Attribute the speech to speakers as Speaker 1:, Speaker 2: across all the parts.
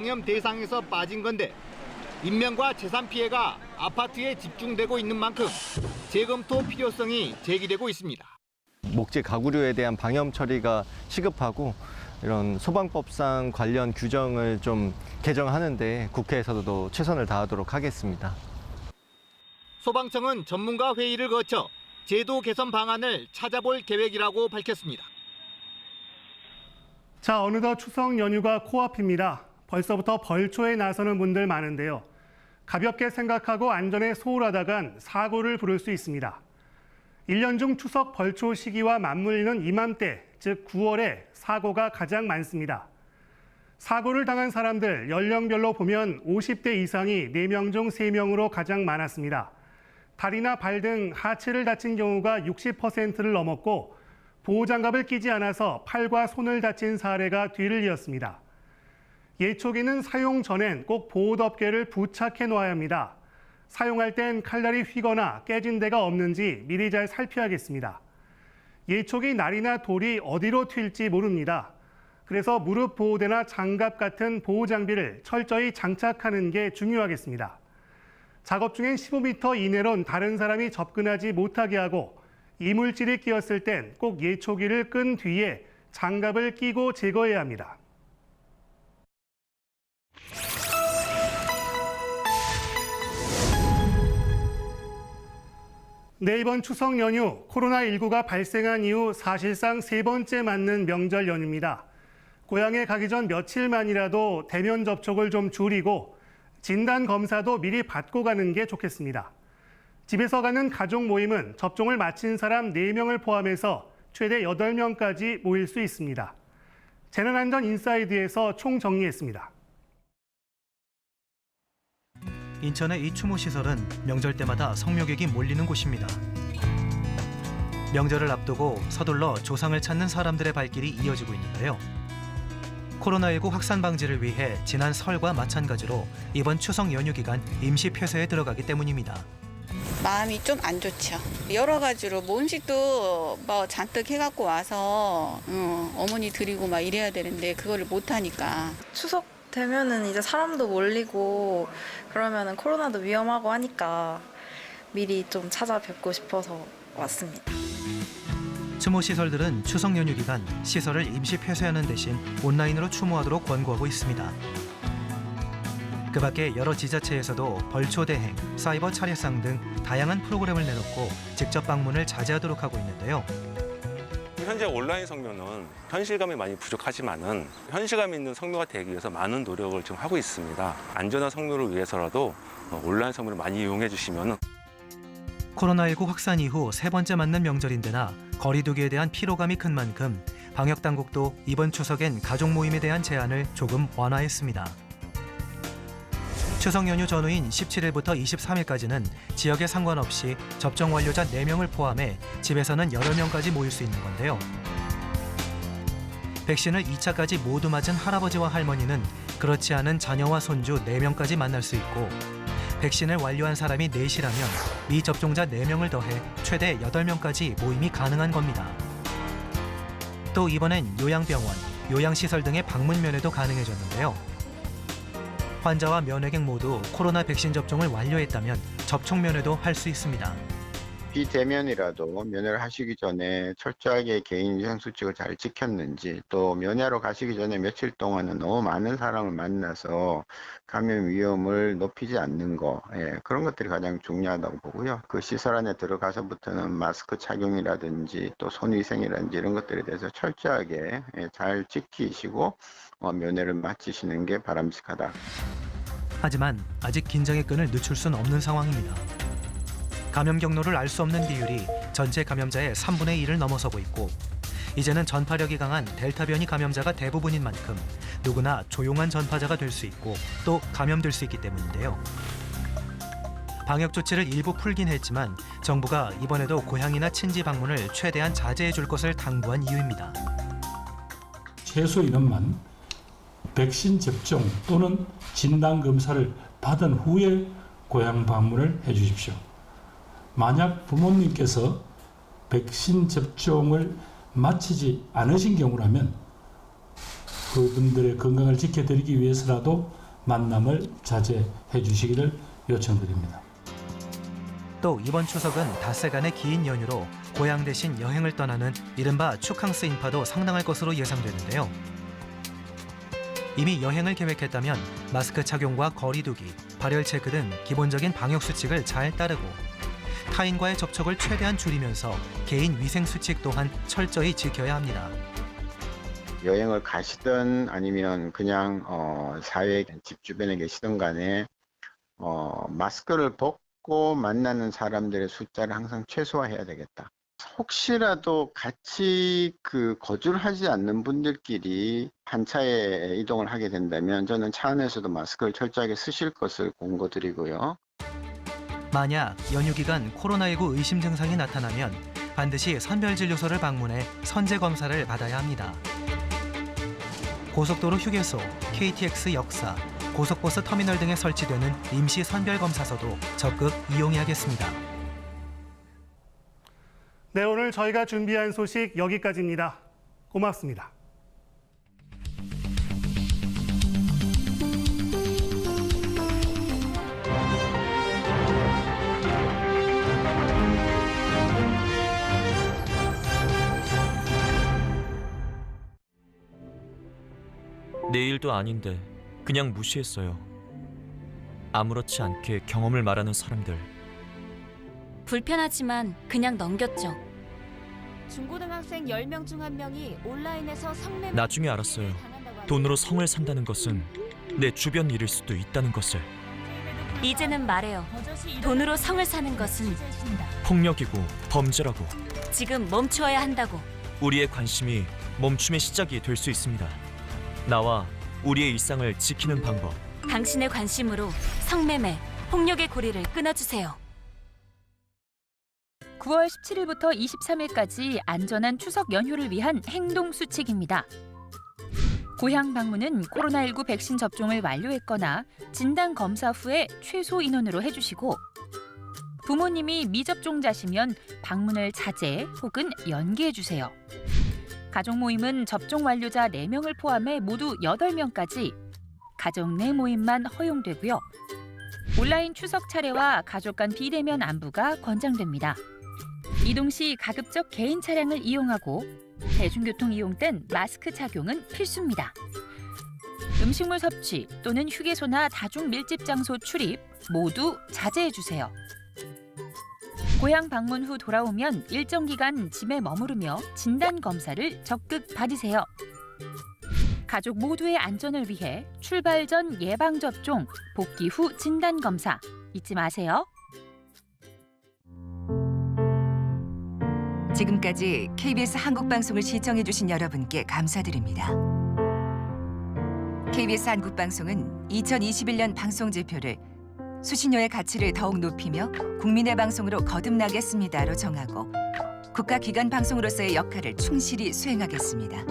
Speaker 1: 감염 대상에서 빠진 건데 인명과 재산 피해가 아파트에 집중되고 있는 만큼 재검토 필요성이 제기되고 있습니다.
Speaker 2: 목재 가구류에 대한 방염 처리가 시급하고 이런 소방법상 관련 규정을 좀 개정하는데 국회에서도 최선을 다하도록 하겠습니다.
Speaker 1: 소방청은 전문가 회의를 거쳐 제도 개선 방안을 찾아볼 계획이라고 밝혔습니다.
Speaker 3: 자, 어느덧 추석 연휴가 코앞입니다. 벌써부터 벌초에 나서는 분들 많은데요. 가볍게 생각하고 안전에 소홀하다간 사고를 부를 수 있습니다. 1년 중 추석 벌초 시기와 맞물리는 이맘때, 즉 9월에 사고가 가장 많습니다. 사고를 당한 사람들 연령별로 보면 50대 이상이 4명 중 3명으로 가장 많았습니다. 다리나 발 등 하체를 다친 경우가 60%를 넘었고 보호장갑을 끼지 않아서 팔과 손을 다친 사례가 뒤를 이었습니다. 예초기는 사용 전엔 꼭 보호덮개를 부착해 놓아야 합니다. 사용할 땐 칼날이 휘거나 깨진 데가 없는지 미리 잘 살펴야겠습니다. 예초기 날이나 돌이 어디로 튈지 모릅니다. 그래서 무릎 보호대나 장갑 같은 보호 장비를 철저히 장착하는 게 중요하겠습니다. 작업 중엔 15m 이내론 다른 사람이 접근하지 못하게 하고 이물질이 끼었을 땐 꼭 예초기를 끈 뒤에 장갑을 끼고 제거해야 합니다. 네, 이번 추석 연휴 코로나19가 발생한 이후 사실상 세 번째 맞는 명절 연휴입니다. 고향에 가기 전 며칠만이라도 대면 접촉을 좀 줄이고 진단 검사도 미리 받고 가는 게 좋겠습니다. 집에서 가는 가족 모임은 접종을 마친 사람 4명을 포함해서 최대 8명까지 모일 수 있습니다. 재난안전 인사이드에서 총 정리했습니다.
Speaker 4: 인천의 이 추모 시설은 명절 때마다 성묘객이 몰리는 곳입니다. 명절을 앞두고 서둘러 조상을 찾는 사람들의 발길이 이어지고 있는데요. 코로나19 확산 방지를 위해 지난 설과 마찬가지로 이번 추석 연휴 기간 임시 폐쇄에 들어가기 때문입니다.
Speaker 5: 마음이 좀 안 좋죠. 여러 가지로 뭐 음식도 뭐 잔뜩 해갖고 와서 어, 어머니 드리고 막 이래야 되는데 그거를 못 하니까
Speaker 6: 추석 되면은 이제 사람도 몰리고 그러면은 코로나도 위험하고 하니까 미리 좀 찾아뵙고 싶어서 왔습니다.
Speaker 4: 추모 시설들은 추석 연휴 기간 시설을 임시 폐쇄하는 대신 온라인으로 추모하도록 권고하고 있습니다. 그 밖에 여러 지자체에서도 벌초 대행, 사이버 차례상 등 다양한 프로그램을 내놓고 직접 방문을 자제하도록 하고 있는데요.
Speaker 7: 현재 온라인 성묘는 현실감이 많이 부족하지만은 현실감 있는 성묘가 되기 위해서 많은 노력을 지금 하고 있습니다. 안전한 성묘를 위해서라도 어, 온라인 성묘를 많이 이용해 주시면
Speaker 4: 코로나19 확산 이후 세 번째 맞는 명절인데나 거리두기에 대한 피로감이 큰 만큼 방역 당국도 이번 추석엔 가족 모임에 대한 제한을 조금 완화했습니다. 추석 연휴 전후인 17일부터 23일까지는 지역에 상관없이 접종 완료자 4명을 포함해 집에서는 여러 명까지 모일 수 있는 건데요. 백신을 2차까지 모두 맞은 할아버지와 할머니는 그렇지 않은 자녀와 손주 4명까지 만날 수 있고 백신을 완료한 사람이 넷이라면 미접종자 4명을 더해 최대 8명까지 모임이 가능한 겁니다. 또 이번엔 요양병원, 요양시설 등의 방문 면회도 가능해졌는데요. 환자와 면회객 모두 코로나 백신 접종을 완료했다면 접촉 면회도 할 수 있습니다.
Speaker 8: 비대면이라도 면회를 하시기 전에 철저하게 개인 위생 수칙을 잘 지켰는지 또 면회하러 가시기 전에 며칠 동안은 너무 많은 사람을 만나서 감염 위험을 높이지 않는 거 예, 그런 것들이 가장 중요하다고 보고요. 그 시설 안에 들어가서부터는 마스크 착용이라든지 또 손위생이라든지 이런 것들에 대해서 철저하게 예, 잘 지키시고 어, 면회를 마치시는 게 바람직하다.
Speaker 4: 하지만 아직 긴장의 끈을 늦출 순 없는 상황입니다. 감염 경로를 알 수 없는 비율이 전체 감염자의 3분의 1을 넘어서고 있고 이제는 전파력이 강한 델타 변이 감염자가 대부분인 만큼 누구나 조용한 전파자가 될 수 있고 또 감염될 수 있기 때문인데요. 방역 조치를 일부 풀긴 했지만 정부가 이번에도 고향이나 친지 방문을 최대한 자제해 줄 것을 당부한 이유입니다.
Speaker 9: 최소 인원만 백신 접종 또는 진단 검사를 받은 후에 고향 방문을 해 주십시오. 만약 부모님께서 백신 접종을 마치지 않으신 경우라면 그분들의 건강을 지켜드리기 위해서라도 만남을 자제해 주시기를 요청드립니다.
Speaker 4: 또 이번 추석은 닷새간의 긴 연휴로 고향 대신 여행을 떠나는 이른바 축항스 인파도 상당할 것으로 예상되는데요. 이미 여행을 계획했다면 마스크 착용과 거리두기, 발열 체크 등 기본적인 방역 수칙을 잘 따르고 타인과의 접촉을 최대한 줄이면서 개인 위생 수칙 또한 철저히 지켜야 합니다.
Speaker 8: 여행을 가시든 아니면 그냥 어, 사회 집 주변에 계시든 간에 어, 마스크를 벗고 만나는 사람들의 숫자를 항상 최소화해야 되겠다. 혹시라도 같이 그 거주를 하지 않는 분들끼리 한 차에 이동을 하게 된다면 저는 차 안에서도 마스크를 철저하게 쓰실 것을 공고드리고요.
Speaker 4: 만약 연휴 기간 코로나19 의심 증상이 나타나면 반드시 선별진료소를 방문해 선제 검사를 받아야 합니다. 고속도로 휴게소, KTX 역사, 고속버스 터미널 등에 설치되는 임시 선별 검사서도 적극 이용해야겠습니다.
Speaker 3: 네, 오늘 저희가 준비한 소식 여기까지입니다. 고맙습니다.
Speaker 10: 내 일도 아닌데 그냥 무시했어요. 아무렇지 않게 경험을 말하는 사람들.
Speaker 11: 불편하지만 그냥 넘겼죠.
Speaker 12: 중고등학생 10명 중 한 명이 온라인에서 성매매
Speaker 10: 나중에 알았어요. 돈으로 성을 산다는 것은 내 주변 일일 수도 있다는 것을.
Speaker 11: 이제는 말해요. 돈으로 성을 사는 것은
Speaker 10: 폭력이고 범죄라고.
Speaker 11: 지금 멈추어야 한다고.
Speaker 10: 우리의 관심이 멈춤의 시작이 될 수 있습니다. 나와 우리의 일상을 지키는 방법.
Speaker 11: 당신의 관심으로 성매매, 폭력의 고리를 끊어주세요.
Speaker 12: 9월 17일부터 23일까지 안전한 추석 연휴를 위한 행동 수칙입니다. 고향 방문은 코로나19 백신 접종을 완료했거나 진단 검사 후에 최소 인원으로 해주시고 부모님이 미접종자시면 방문을 자제 혹은 연기해 주세요. 가족 모임은 접종 완료자 4명을 포함해 모두 8명까지 가족 내 모임만 허용되고요. 온라인 추석 차례와 가족 간 비대면 안부가 권장됩니다. 이동 시 가급적 개인 차량을 이용하고 대중교통 이용 땐 마스크 착용은 필수입니다. 음식물 섭취 또는 휴게소나 다중 밀집 장소 출입 모두 자제해 주세요. 고향 방문 후 돌아오면 일정 기간 집에 머무르며 진단 검사를 적극 받으세요. 가족 모두의 안전을 위해 출발 전 예방 접종, 복귀 후 진단 검사 잊지 마세요.
Speaker 13: 지금까지 KBS 한국방송을 시청해주신 여러분께 감사드립니다. KBS 한국방송은 2021년 방송지표를 수신료의 가치를 더욱 높이며 국민의 방송으로 거듭나겠습니다로 정하고 국가 기관 방송으로서의 역할을 충실히 수행하겠습니다.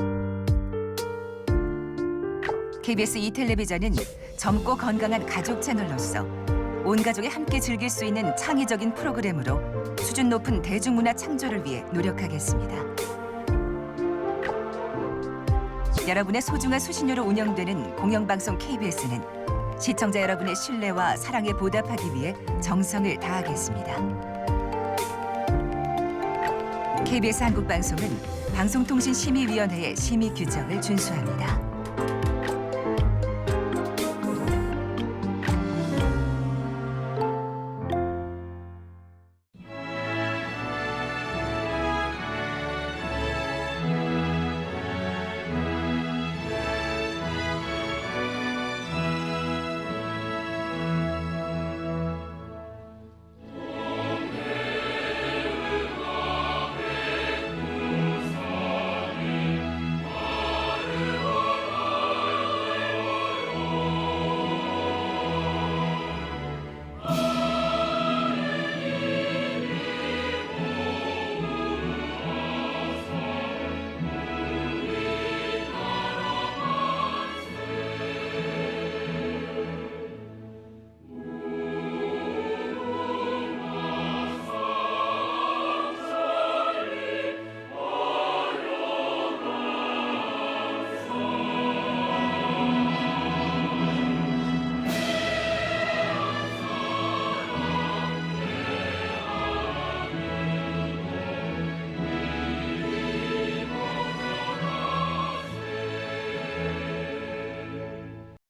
Speaker 13: KBS 이텔레비전은 젊고 건강한 가족 채널로서 온 가족이 함께 즐길 수 있는 창의적인 프로그램으로 수준 높은 대중문화 창조를 위해 노력하겠습니다. 여러분의 소중한 수신료로 운영되는 공영방송 KBS는 시청자 여러분의 신뢰와 사랑에 보답하기 위해 정성을 다하겠습니다. KBS 한국방송은 방송통신심의위원회의 심의 규정을 준수합니다.